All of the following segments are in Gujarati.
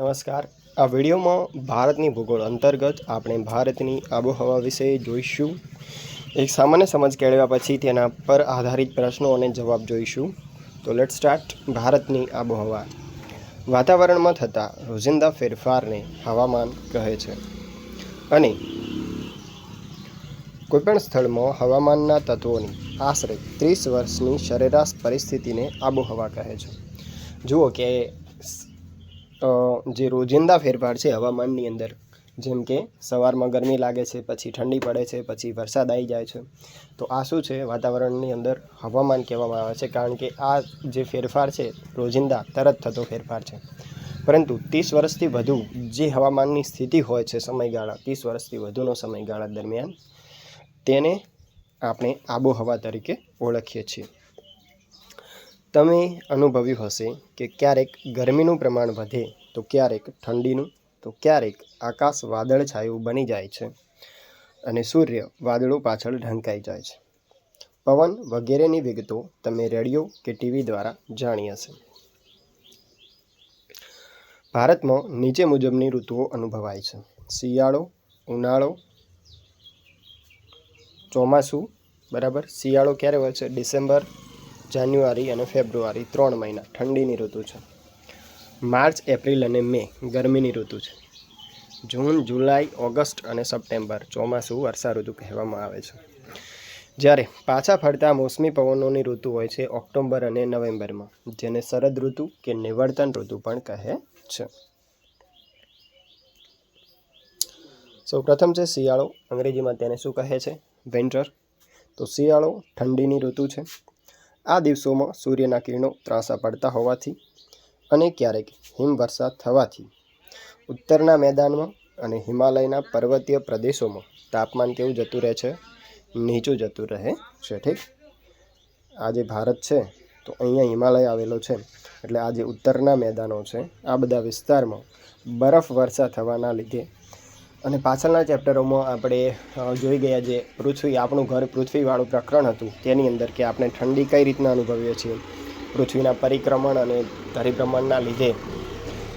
નમસ્કાર. આ વિડીયોમાં ભારતની ભૂગોળ અંતર્ગત આપણે ભારતની આબોહવા વિશે જોઈશું. એક સામાન્ય સમજ કેળવ્યા પછી તેના પર આધારિત પ્રશ્નો અને જવાબ જોઈશું. તો લેટ સ્ટાર્ટ ભારતની આબોહવા. વાતાવરણમાં થતા રોજિંદા ફેરફારને હવામાન કહે છે. અને કોઈપણ સ્થળમાં હવામાનના તત્વોની આશરે ત્રીસ વર્ષની સરેરાશ પરિસ્થિતિને આબોહવા કહે છે. જુઓ કે જે રોજિંદા ફેરફાર છે હવામાનની અંદર, જેમ કે સવારમાં ગરમી લાગે છે, પછી ઠંડી પડે છે, પછી વરસાદ આવી જાય છે, તો આ શું છે? વાતાવરણની અંદર હવામાન કહેવામાં આવે છે, કારણ કે આ જે ફેરફાર છે, રોજિંદા તરત થતો ફેરફાર છે. પરંતુ ત્રીસ વર્ષથી વધુ જે હવામાનની સ્થિતિ હોય છે સમયગાળા, ત્રીસ વર્ષથી વધુનો સમયગાળા દરમિયાન, તેને આપણે આબોહવા તરીકે ઓળખીએ છીએ. તમે અનુભવ્યું હશે કે ક્યારેક ગરમીનું પ્રમાણ વધે, તો ક્યારેક ઠંડીનું, તો ક્યારેક આકાશ વાદળછાયું બની જાય છે અને સૂર્ય વાદળો પાછળ ઢંકાઈ જાય છે. પવન વગેરેની વિગતો તમે રેડિયો કે ટીવી દ્વારા જાણી હશે. ભારતમાં નીચે મુજબની ઋતુઓ અનુભવાય છે. શિયાળો, ઉનાળો, ચોમાસું, બરાબર? શિયાળો ક્યારે હોય છે? ડિસેમ્બર જાન્યુઆરી અને ફેબ્રુઆરી ત્રણ મહિના ઠંડીની ઋતુ છે. માર્ચ, એપ્રિલ અને મે ગરમીની ઋતુ છે. જૂન, જુલાઈ, ઓગસ્ટ અને સપ્ટેમ્બર ચોમાસું વર્ષા ઋતુ કહેવામાં આવે છે. જ્યારે પાછા ફરતા મોસમી પવનોની ઋતુ હોય છે ઓક્ટોબર અને નવેમ્બરમાં, જેને શરદ ઋતુ કે નિવર્તન ઋતુ પણ કહે છે. સૌ પ્રથમ છે શિયાળો. અંગ્રેજીમાં તેને શું કહે છે? વિન્ટર તો શિયાળો ઠંડીની ઋતુ છે. આ દિવસોમાં સૂર્યના કિરણો ત્રાંસા પડતા હોવાથી અને ક્યારેક હિમવર્ષા થવાથી ઉત્તરના મેદાનમાં અને હિમાલયના પર્વતીય પ્રદેશોમાં તાપમાન કેવું જતું રહે છે? નીચું જતું રહે છે, ઠીક? આ જે ભારત છે, તો અહીંયા હિમાલય આવેલો છે. એટલે આ જે ઉત્તરના મેદાનો છે. આ બધા વિસ્તારમાં બરફ વર્ષા થવાના લીધે અને પાછળના ચેપ્ટરોમાં આપણે જોઈ ગયા જે પૃથ્વી, આપણું ઘર પૃથ્વીવાળું પ્રકરણ હતું, તેની અંદર કે આપણે ઠંડી કઈ રીતના અનુભવીએ છીએ, પૃથ્વીના પરિક્રમણ અને પરિભ્રમણના લીધે,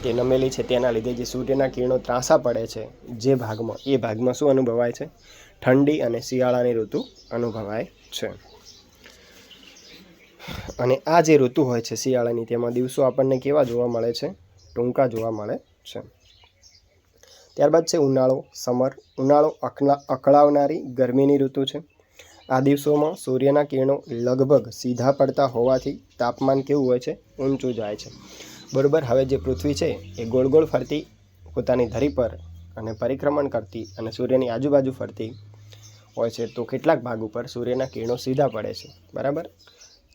તે નમેલી છે, તેના લીધે જે સૂર્યના કિરણો ત્રાસા પડે છે, જે ભાગમાં, એ ભાગમાં શું અનુભવાય છે? ઠંડી અને શિયાળાની ઋતુ અનુભવાય છે. અને આ જે ઋતુ હોય છે શિયાળાની, તેમાં દિવસો આપણને કેવા જોવા મળે છે? ટૂંકા જોવા મળે છે. ત્યારબાદ છે ઉનાળો, સમર. ઉનાળો અકના, અકળાવનારી ગરમીની ઋતુ છે. આ દિવસોમાં સૂર્યના કિરણો લગભગ સીધા પડતા હોવાથી તાપમાન કેવું હોય છે? ઊંચું જાય છે. બરાબર, હવે જે પૃથ્વી છે, એ ગોળ ગોળ ફરતી, પોતાની ધરી પર અને પરિક્રમણ કરતી અને સૂર્યની આજુબાજુ ફરતી હોય છે, તો કેટલાક ભાગ ઉપર સૂર્યના કિરણો સીધા પડે છે. બરાબર?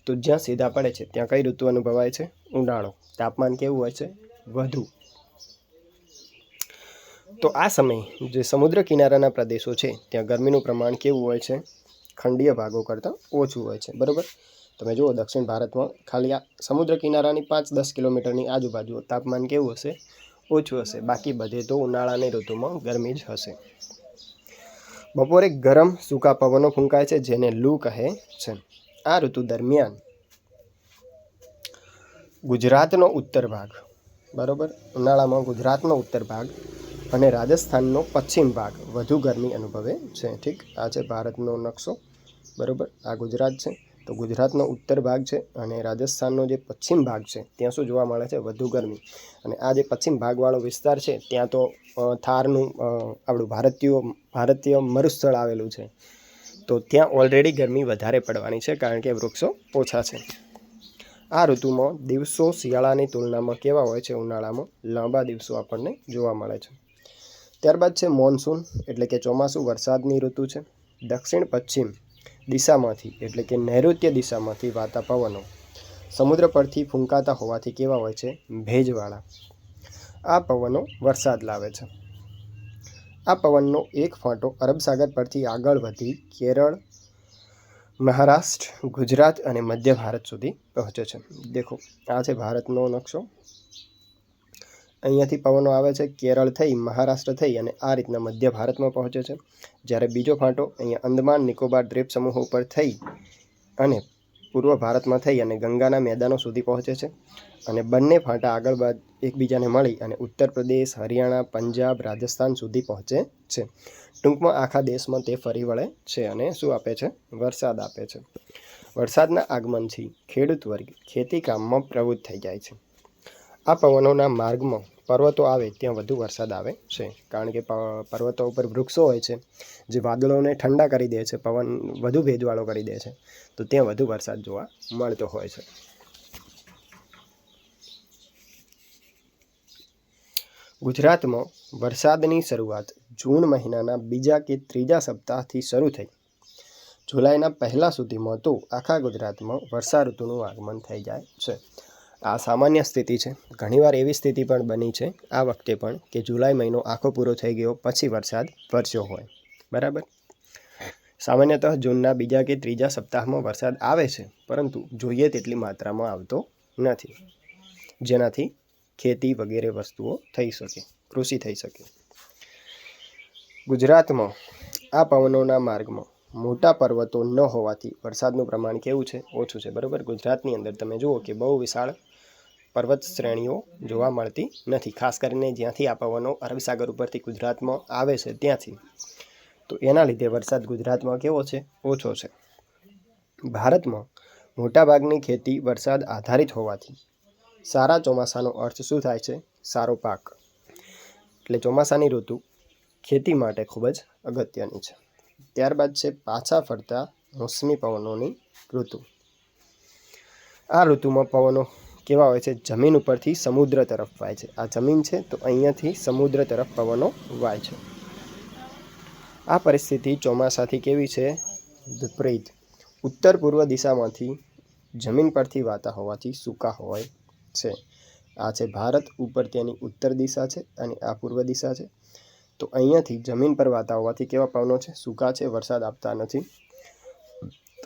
તો જ્યાં સીધા પડે છે, ત્યાં કઈ ઋતુ અનુભવાય છે? ઉનાળો. તાપમાન કેવું હોય છે? વધુ. તો આ સમયે જે સમુદ્ર કિનારાના પ્રદેશો છે, ત્યાં ગરમીનું પ્રમાણ કેવું હોય છે? ખંડીય ભાગો કરતાં ઓછું હોય છે, બરાબર? તમે જુઓ, દક્ષિણ ભારતમાં ખાલી આ સમુદ્ર કિનારાની પાંચ દસ કિલોમીટરની આજુબાજુ તાપમાન કેવું હશે? ઓછું હશે. બાકી બધે તો ઉનાળાની ઋતુમાં ગરમી જ હશે. બપોરે ગરમ સૂકા પવનો ફૂંકાય છે, જેને લૂ કહે છે. આ ઋતુ દરમિયાન ગુજરાતનો ઉત્તર ભાગ, બરાબર? ઉનાળામાં ગુજરાતનો ઉત્તર ભાગ અને રાજસ્થાનનો પશ્ચિમ ભાગ વધુ ગરમી અનુભવે છે, ઠીક? આ છે ભારતનો નકશો, બરાબર? આ ગુજરાત છે. તો ગુજરાતનો ઉત્તર ભાગ છે અને રાજસ્થાનનો જે પશ્ચિમ ભાગ છે, ત્યાં શું જોવા મળે છે? વધુ ગરમી. અને આ જે પશ્ચિમ ભાગવાળો વિસ્તાર છે, ત્યાં તો થારનું આપણું ભારતીય ભારતીય મરુસ્થળ આવેલું છે. તો ત્યાં ઓલરેડી ગરમી વધારે પડવાની છે, કારણ કે વૃક્ષો ઓછા છે. આ ઋતુમાં દિવસો શિયાળાની તુલનામાં કેવા હોય છે? ઉનાળામાં લાંબા દિવસો આપણને જોવા મળે છે. ત્યારબાદ છે મોન્સૂન, એટલે કે ચોમાસું વરસાદની ઋતુ છે. દક્ષિણ પશ્ચિમ દિશામાંથી, એટલે કે નૈઋત્ય દિશામાંથી વાતા પવનો સમુદ્ર પરથી ફૂંકાતા હોવાથી કેવા હોય છે? ભેજવાળા. આ પવનો વરસાદ લાવે છે. આ પવનનો એક ફાંટો અરબ સાગર પરથી આગળ વધી કેરળ, મહારાષ્ટ્ર, ગુજરાત અને મધ્ય ભારત સુધી પહોંચે છે. દેખો, આ છે ભારતનો નકશો. અહીંયાથી પવનો આવે છે, કેરળ થઈ, મહારાષ્ટ્ર થઈ અને આ રીતના મધ્ય ભારતમાં પહોંચે છે. જ્યારે બીજો ફાંટો અહીંયા અંદમાન, નિકોબાર દ્વીપ સમૂહો ઉપર થઈ અને પૂર્વ ભારતમાં થઈ અને ગંગાના મેદાનો સુધી પહોંચે છે. અને બંને ફાંટા આગળ બાદ એકબીજાને મળી અને ઉત્તર પ્રદેશ, હરિયાણા, પંજાબ, રાજસ્થાન સુધી પહોંચે છે. ટૂંકમાં આખા દેશમાં તે ફરી વળે છે અને શું આપે છે? વરસાદ આપે છે. વરસાદના આગમનથી ખેડૂત વર્ગ ખેતી કામમાં પ્રવૃત્ત થઈ જાય છે. આ પવનોના માર્ગમાં પર્વતો આવે, ત્યાં વધુ વરસાદ આવે છે. કારણ કે પર્વતો ઉપર વૃક્ષો હોય છે, જે વાદળોને ઠંડા કરી દે છે, પવન વધુ ભેજવાળો કરી દે છે, તો ત્યાં વધુ વરસાદ જોવા મળતો હોય છે. ગુજરાતમાં વરસાદની શરૂઆત જૂન મહિનાના બીજા કે ત્રીજા સપ્તાહથી શરૂ થઈ. જુલાઈના પહેલા સુધીમાં તો આખા ગુજરાતમાં વર્ષા ઋતુનું આગમન થઈ જાય છે. આ સામાન્ય સ્થિતિ છે. ઘણીવાર એવી સ્થિતિ પણ બની છે આ વખતે પણ કે જુલાઈ મહિનો આખો પૂરો થઈ ગયો પછી વરસાદ વરસ્યો હોય. બરાબર? સામાન્યતઃ જૂનના બીજા કે ત્રીજા સપ્તાહમાં વરસાદ આવે છે, પરંતુ જોઈએ તેટલી માત્રામાં આવતો નથી. જેનાથી ખેતી વગેરે વસ્તુઓ થઈ શકે, કૃષિ થઈ શકે. ગુજરાતમાં આ પવનોના માર્ગમાં મોટા પર્વતો ન હોવાથી વરસાદનું પ્રમાણ કેવું છે? ઓછું છે. બરાબર? ગુજરાતની અંદર તમે જુઓ કે બહુ વિશાળ પર્વત શ્રેણીઓ જોવા મળતી નથી. ખાસ કરીને જ્યાંથી આ પવનો અરબ સાગર ઉપરથી ગુજરાતમાં આવે છે ત્યાંથી. તો એના લીધે વરસાદ ગુજરાતમાં કેવો છે? ઓછો છે. ભારતમાં મોટાભાગની ખેતી વરસાદ આધારિત હોવાથી સારા ચોમાસાનો અર્થ શું થાય છે? સારો પાક. એટલે ચોમાસાની ઋતુ ખેતી માટે ખૂબ જ અગત્યની છે. ત્યારબાદ છે પાછા ફરતા મોસમી પવનોની ઋતુ. આ ઋતુમાં પવનો કેવા હોય છે? જમીન ઉપરથી સમુદ્ર તરફ વાય છે. આ જમીન છે તો અહીંયાથી સમુદ્ર તરફ પવનો વાય છે. આ પરિસ્થિતિ ચોમાસાથી કેવી છે? વિપરીત. ઉત્તર પૂર્વ દિશામાંથી જમીન પરથી વાતા હોવાથી સૂકા હોય છે. આ છે ભારત, ઉપર તેની ઉત્તર દિશા છે અને આ પૂર્વ દિશા છે. તો અહીંયાથી જમીન પર વાતા હોવાથી કેવા પવનો છે? સૂકા છે, વરસાદ આપતા નથી.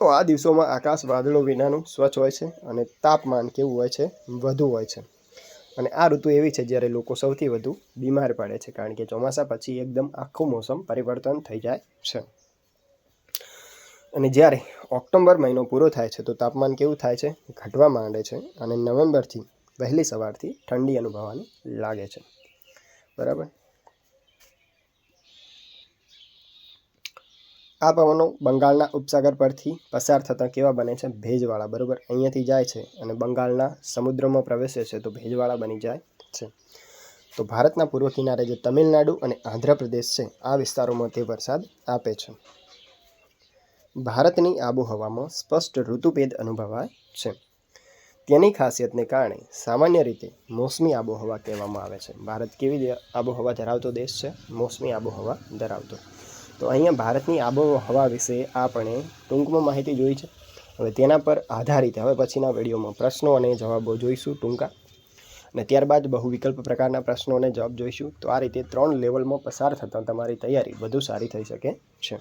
તો આ દિવસોમાં આકાશ વાદળો વિનાનું સ્વચ્છ હોય છે અને તાપમાન કેવું હોય છે? વધુ હોય છે. અને આ ઋતુ એવી છે જ્યારે લોકો સૌથી વધુ બીમાર પડે છે, કારણ કે ચોમાસા પછી એકદમ આખું મોસમ પરિવર્તન થઈ જાય છે. અને જ્યારે ઓક્ટોબર મહિનો પૂરો થાય છે, તો તાપમાન કેવું થાય છે? ઘટવા માંડે છે અને નવેમ્બરથી વહેલી સવારથી ઠંડી અનુભવવાની લાગે છે. બરાબર? આ પવનો બંગાળના ઉપસાગર પરથી પસાર થતાં કેવા બને છે? ભેજવાળા, બરાબર? અહીંયાથી જાય છે અને બંગાળના સમુદ્રમાં પ્રવેશે છે તો ભેજવાળા બની જાય છે. તો ભારતના પૂર્વ કિનારે જે તમિલનાડુ અને આંધ્રપ્રદેશ છે, આ વિસ્તારોમાં તે વરસાદ આપે છે. ભારતની આબોહવામાં સ્પષ્ટ ઋતુભેદ અનુભવાય છે. તેની ખાસિયતને કારણે સામાન્ય રીતે મોસમી આબોહવા કહેવામાં આવે છે. ભારત કેવી આબોહવા ધરાવતો દેશ છે? મોસમી આબોહવા ધરાવતો. તો અહીંયા ભારતની આબોહવા વિશે આપણે ટૂંકમાં માહિતી જોઈ છે. હવે તેના પર આધારિત હવે પછીના વિડીયોમાં પ્રશ્નો અને જવાબો જોઈશું ટૂંકા. અને ત્યારબાદ બહુ વિકલ્પ પ્રકારના પ્રશ્નો અને જવાબ જોઈશું. તો આ રીતે ત્રણ લેવલમાં પસાર થતાં તમારી તૈયારી વધુ સારી થઈ શકે છે.